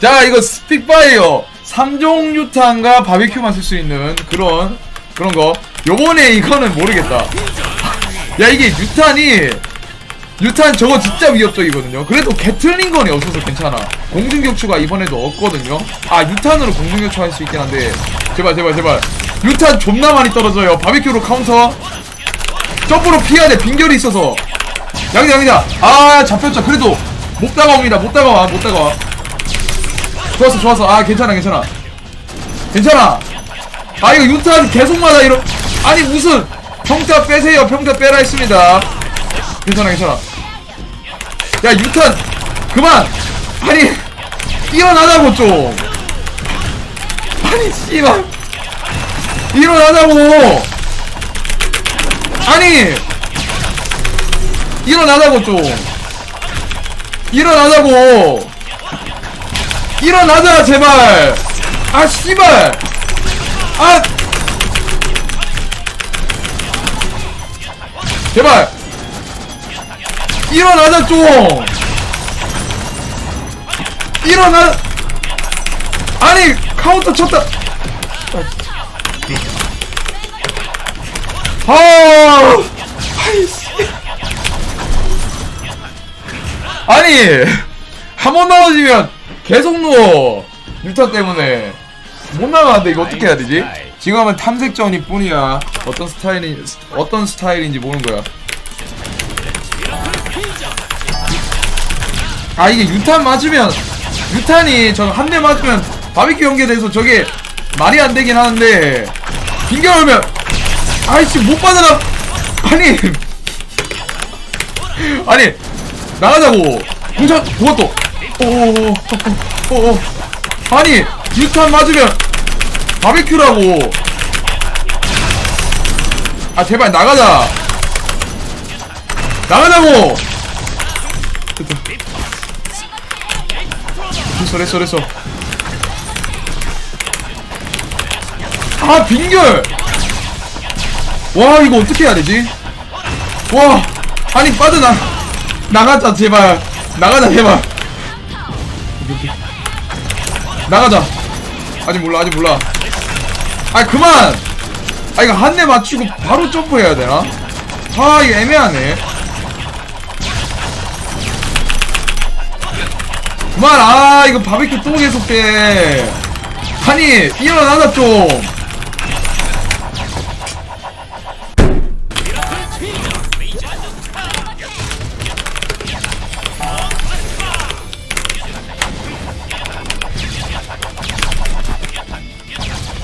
자 이거 스픽파이어 3종 유탄과 바비큐만 쓸 수 있는 그런 그런 거. 요번에 이거는 모르겠다. 야 이게 유탄이 유탄 저거 진짜 위협적이거든요. 그래도 게틀링건이 없어서 괜찮아. 공중격추가 이번에도 없거든요. 아 유탄으로 공중격추 할 수 있긴 한데. 제발 제발 제발. 유탄 존나 많이 떨어져요. 바비큐로 카운터. 점프로 피해야 돼. 빈결이 있어서. 양이다 양이다 아 잡혔죠. 그래도 못 다가옵니다. 못 다가와 못 다가와 좋았어 좋았어. 아 괜찮아 괜찮아. 괜찮아. 아 이거 유탄 계속마다 이런 아니 무슨. 평타 빼세요. 평타 빼라 했습니다. 괜찮아 괜찮아. 야 유탄. 그만. 아니 일어나자고 좀. 아니 씨발. 일어나자고. 아니. 일어나자고 좀. 일어나자고 일어나자 제발! 아 씨발! 아! 제발! 일어나자 좀! 일어나! 아니 카운터 쳤다! 아 아니 한번 넘어지면 계속 누워. 유타 때문에. 못 나가는데 이거 어떻게 해야 되지? 지금은 탐색전이 뿐이야. 어떤 스타일이 어떤 스타일인지 모르는 거야. 아 이게 유탄 맞으면 유탄이 저 한 대 맞으면 바비큐 연계돼서 저게 말이 안 되긴 하는데 빙결 오면 아이씨 못 받아라. 아니. 아니 나가자고. 공차 그것도 오오오 오오 아니 유탄 맞으면 바비큐라고. 아 제발 나가자. 나가자고. 됐다 됐어 됐어 됐어. 아 빙결. 와 이거 어떻게 해야 되지? 와 아니 빠져나 나가자 제발. 나가자 제발 나가자. 아직 몰라 아직 몰라. 아 그만! 아 이거 한 대 맞추고 바로 점프해야 되나 아 이거 애매하네. 그만! 아 이거 바비큐 또 계속돼 아니 일어나자 좀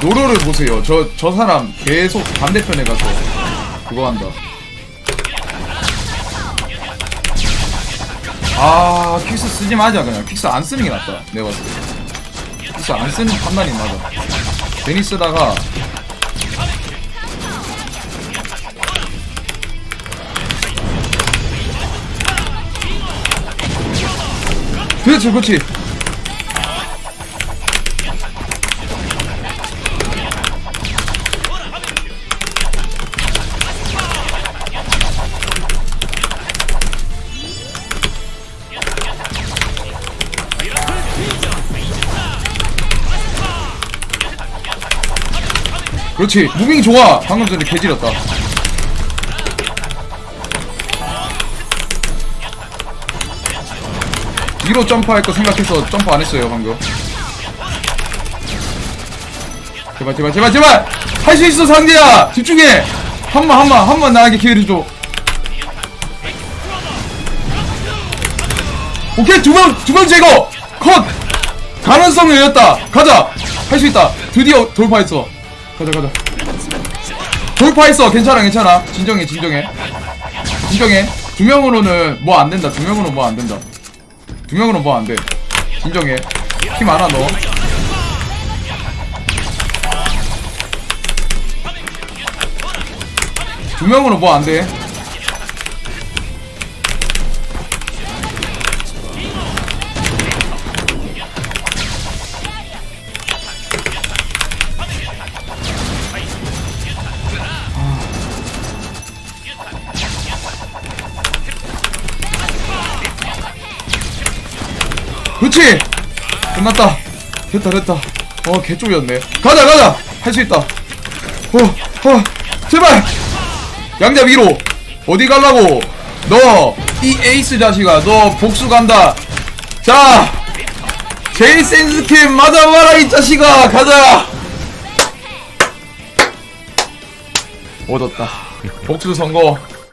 노로를 보세요. 저, 저 사람 계속 반대편에 가서 그거 한다. 아, 퀵스 쓰지 마자, 그냥. 퀵스 안 쓰는 게 낫다. 내가 봤을 때. 퀵스 안 쓰는 판단이 맞아. 괜히 쓰다가. 그렇지, 그렇지. 그렇지. 무빙 좋아. 방금 전에 개지렸다. 위로 점프할 거 생각해서 점프 안 했어요 방금. 제발 제발 제발 제발! 할 수 있어 상대야! 집중해! 한번 한번 한번 나에게 기회를 줘. 오케이 두명두 명 제거! 컷! 가능성 열렸다. 가자! 할 수 있다. 드디어 돌파했어 가자 가자. 돌파했어. 괜찮아 괜찮아. 진정해 진정해. 진정해. 두 명으로는 뭐 안 된다. 두 명으로 뭐 안 된다. 두 명으로 뭐 안 돼. 진정해. 피 많아 너. 두 명으로 뭐 안 돼. 그렇지. 끝났다. 됐다 됐다. 어 개쪽이었네. 가자 가자! 할 수 있다. 어어 제발! 양자 위로. 어디 갈라고? 너 이 에이스 자식아 너 복수 간다. 자 제이센 스킨 맞아봐라 이 자식아. 가자! 얻었다. 복수 성공